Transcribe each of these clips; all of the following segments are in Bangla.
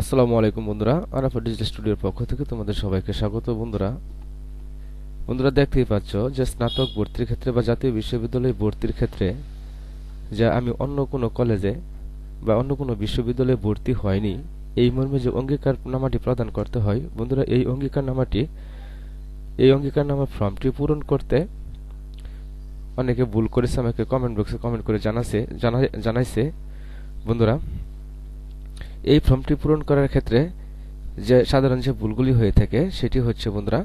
আসসালামু আলাইকুম বন্ধুরা আনাফা ডিজিটাল স্টুডিওর পক্ষ থেকে তোমাদের সবাইকে স্বাগত বন্ধুরা। বন্ধুরা দেখতেই পাচ্ছ যে স্নাতক ভর্তির ক্ষেত্রে বা জাতীয় বিশ্ববিদ্যালয়ে ভর্তির ক্ষেত্রে যা আমি অন্য কোনো কলেজে বা অন্য কোনো বিশ্ববিদ্যালয়ে ভর্তি হয়নি, এই মর্মে যে অঙ্গীকার নামাটি প্রদান করতে হয়, বন্ধুরা এই অঙ্গীকার নামাটি এই অঙ্গীকার নামা ফর্মটি পূরণ করতে অনেকে ভুল করেছে, আমাকে কমেন্ট বক্সে কমেন্ট করে জানাছে জানাইছে। বন্ধুরা এই ফর্মটি পূরণ করার ক্ষেত্রে যে সাধারণ যে ভুলগুলি হয়ে থাকে, সেটি হচ্ছে, বন্ধুরা,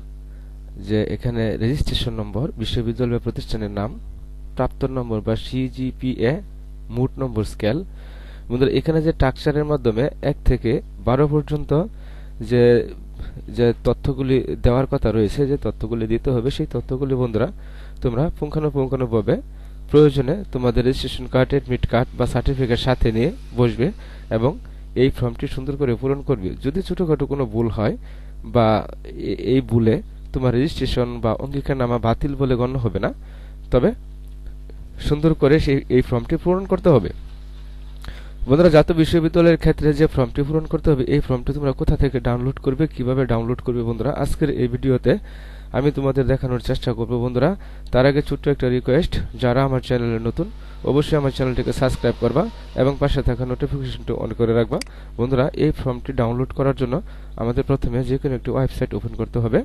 যে এখানে রেজিস্ট্রেশন নম্বর বিশ্ববিদ্যালয় প্রতিষ্ঠানের নাম, প্রাপ্ত নম্বর বা সিজিপিএ মুট নম্বর স্কেল বন্ধুরা, এখানে যে টাকচারের মাধ্যমে এক থেকে বারো পর্যন্ত যে যে তথ্যগুলি দেওয়ার কথা রয়েছে, যে তথ্যগুলি দিতে হবে, সেই তথ্যগুলি, বন্ধুরা, তোমরা পুঙ্খানুপুঙ্খানুভাবে প্রয়োজনে তোমাদের রেজিস্ট্রেশন কার্ড এডমিট কার্ড বা সার্টিফিকেট সাথে নিয়ে বসবে এবং এই ফর্মটি সুন্দর করে পূরণ করবে। যদি ছোটখাটো কোনো ভুল হয় বা এই ভুলে তোমার রেজিস্ট্রেশন বা অঙ্গীকারনামা বাতিল বলে গণ্য হবে না, তবে সুন্দর করে সেই এই ফর্মটি পূরণ করতে হবে। বন্ধুরা, জাতীয় বিশ্ববিদ্যালয়ের ক্ষেত্রে যে ফর্মটি পূরণ করতে হবে, এই ফর্মটি তোমরা কোথা থেকে ডাউনলোড করবে, কীভাবে ডাউনলোড করবে বন্ধুরা, আজকের এই ভিডিওতে আমি তোমাদের দেখানোর চেষ্টা করব, বন্ধুরা। তার আগে ছোট্ট একটা রিকোয়েস্ট যারা আমার চ্যানেলে নতুন, অবশ্যই আমার চ্যানেলটিকে সাবস্ক্রাইব করবা এবং পাশে থাকা নোটিফিকেশনটি অন করে রাখবা। বন্ধুরা, এই ফর্মটি ডাউনলোড করার জন্য আমাদের প্রথমে যে কোনো একটি ওয়েবসাইট ওপেন করতে হবে।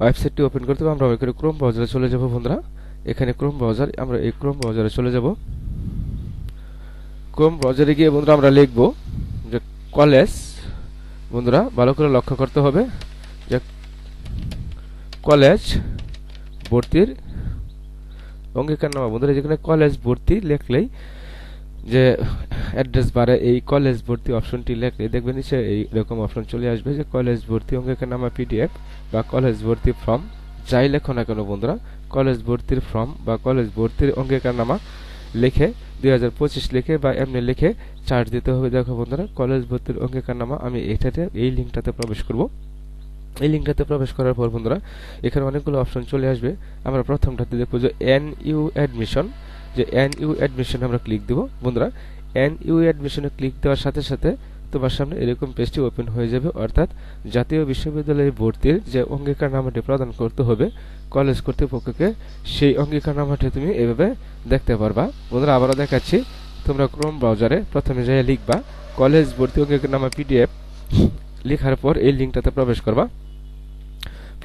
ওয়েবসাইটটি ওপেন করতে হবে, আমরা এখানে ক্রোম ব্রাউজারে চলে যাব, বন্ধুরা। এখানে ক্রোম ব্রাউজার আমরা এই ক্রোম ব্রাউজারে চলে যাব। ক্রোম ব্রাউজারে গিয়ে, বন্ধুরা, আমরা লিখব যে কলেজ বন্ধুরা, ভালো করে লক্ষ্য করতে হবে যে কলেজ ভর্তির অঙ্গীকার নামা। বন্ধুরা যেখানে কলেজ ভর্তি লেখলেই যে অ্যাড্রেস বারে এই কলেজ ভর্তি অপশনটি লেখলে দেখবেন নিচে এইরকম অপশন চলে আসবে যে কলেজ ভর্তি অঙ্গীকার নামা পিডিএফ বা কলেজ ভর্তি ফর্ম যাই লেখো না কেন বন্ধুরা, কলেজ ভর্তির ফর্ম বা কলেজ ভর্তির অঙ্গীকার নামা লিখে দুই হাজার পঁচিশ লিখে বা এমনি লিখে চার্জ দিতে হবে। দেখো বন্ধুরা, কলেজ ভর্তির অঙ্গীকার নামা আমি এটাতে, এই লিঙ্কটাতে প্রবেশ করব। এই লিঙ্কটাতে প্রবেশ করার পর বন্ধুরা, এখানে অনেকগুলো অপশন চলে আসবে। আমরা প্রথমটাতে দেখব যে এন ইউ অ্যাডমিশন যে এন ইউ অ্যাডমিশন আমরা ক্লিক দেবো। বন্ধুরা এন ইউ অ্যাডমিশনে ক্লিক দেওয়ার সাথে সাথে তোমার সামনে এরকম পেজটি ওপেন হয়ে যাবে। অর্থাৎ জাতীয় বিশ্ববিদ্যালয়ে ভর্তির যে অঙ্গীকার নামাটি প্রদান করতে হবে কলেজ কর্তৃপক্ষকে সেই অঙ্গীকার নামাটি তুমি এভাবে দেখতে পারবা। বন্ধুরা, আবারও দেখাচ্ছি, তোমরা ক্রোম ব্রাউজারে প্রথমে যাই লিখবা কলেজ ভর্তি অঙ্গীকার নামা পিডিএফ লেখার পর এই লিঙ্কটাতে প্রবেশ করবা।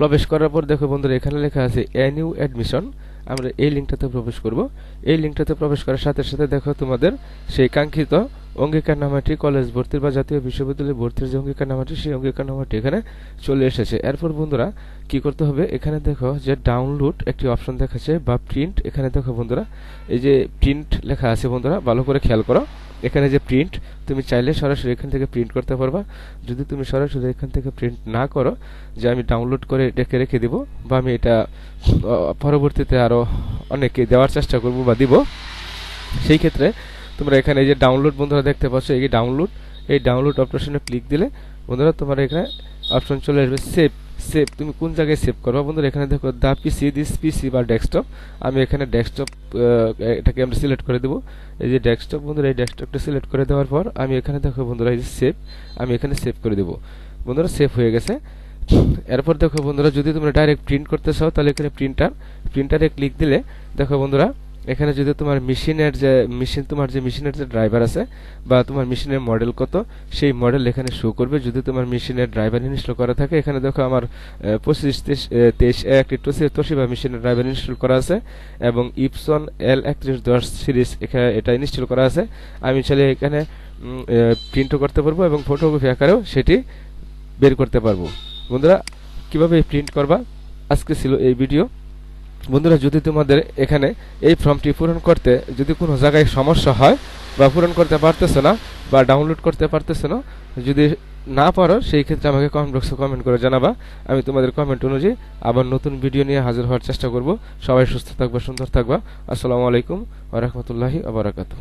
প্রবেশ করার পর দেখো বন্ধুরা, এখানে লেখা আছে এনইউ অ্যাডমিশন আমরা এই লিঙ্কটাতে প্রবেশ করব। এই লিঙ্কটাতে প্রবেশ করার সাথে সাথে দেখো তোমাদের সেই কাঙ্ক্ষিত অঙ্গীকার নামাটি কলেজ ভর্তির বা জাতীয় বিশ্ববিদ্যালয়ে ভর্তির যে অঙ্গীকার নামাটি, সেই অঙ্গীকার নামাটি এখানে চলে এসেছে। এরপর বন্ধুরা, কি করতে হবে? এখানে দেখো যে ডাউনলোড একটি অপশন দেখাচ্ছে বা প্রিন্ট এখানে দেখো বন্ধুরা, এই যে প্রিন্ট লেখা আছে বন্ধুরা, ভালো করে খেয়াল করো। এখানে যে প্রিন্ট তুমি চাইলে সরাসরি এখান থেকে প্রিন্ট করতে পারবা। যদি তুমি সরাসরি এখান থেকে প্রিন্ট না করো, যে আমি ডাউনলোড করে ডেকে রেখে দিব, বা আমি এটা পরবর্তীতে আরও অনেকে দেওয়ার চেষ্টা করব বা দিব, সেই ক্ষেত্রে তোমরা এখানে এই যে ডাউনলোড বন্ধুরা দেখতে পাচ্ছ, এই ডাউনলোড এই ডাউনলোড অপশনে ক্লিক দিলে বন্ধুরা তোমার এখানে অপশন চলে আসবে সেভ সেভ তুমি কোন জায়গায় সেভ করবা? বন্ধুরা, এখানে দেখো দা পিসি দিস পিসি বা ডেস্কটপ আমি এখানে ডেস্কটপ এটাকে আমরা সিলেক্ট করে দেবো। এই যে ডেস্কটপ বন্ধুরা, এই ডেস্কটপটা সিলেক্ট করে দেওয়ার পর আমি এখানে দেখো বন্ধুরা, এই যে সেভ আমি এখানে সেভ করে দেবো। বন্ধুরা সেভ হয়ে গেছে। এরপর দেখো বন্ধুরা, যদি তোমরা ডাইরেক্ট প্রিন্ট করতে চাও, তাহলে এখানে প্রিন্টার প্রিন্টারে ক্লিক দিলে, দেখো বন্ধুরা এখানে যদি তোমার মেশিনের যে, মেশিন, তোমার যে মেশিনের যে ড্রাইভার আছে, বা তোমার মেশিনের মডেল কত, সেই মডেল এখানে শো করবে। যদি তোমার মেশিনের ড্রাইভার ইনস্টল করা থাকে, এখানে দেখো আমার পঁচিশ তেইশ একটি তোশিবা মেশিনের ড্রাইভার ইনস্টল করা আছে, এবং ইপসন এল একত্রিশ দশ সিরিজ এখানে এটা ইনস্টল করা আছে। আমি চাইলে এখানে প্রিন্টও করতে পারব এবং ফটোগ্রাফি আকারেও সেটি বের করতে পারব। বন্ধুরা, কীভাবে প্রিন্ট করবা? আজকে ছিল এই ভিডিও বন্ধুরা, যদি তোমাদের এখানে এই ফর্মটি পূরণ করতে যদি কোনো জায়গায় সমস্যা হয় বা পূরণ করতে পারতেছো না বা ডাউনলোড করতে পারতেছো না, যদি না পারো, সেই ক্ষেত্রে আমাকে কমেন্ট বক্সে কমেন্ট করে জানাবা। আমি তোমাদের কমেন্ট অনুযায়ী আবার নতুন ভিডিও নিয়ে হাজির হওয়ার চেষ্টা করব। সবাই সুস্থ থাকবা, সুন্দর থাকবা। আসসালামু আলাইকুম ওরহমতুল্লাহি আবরাকাতু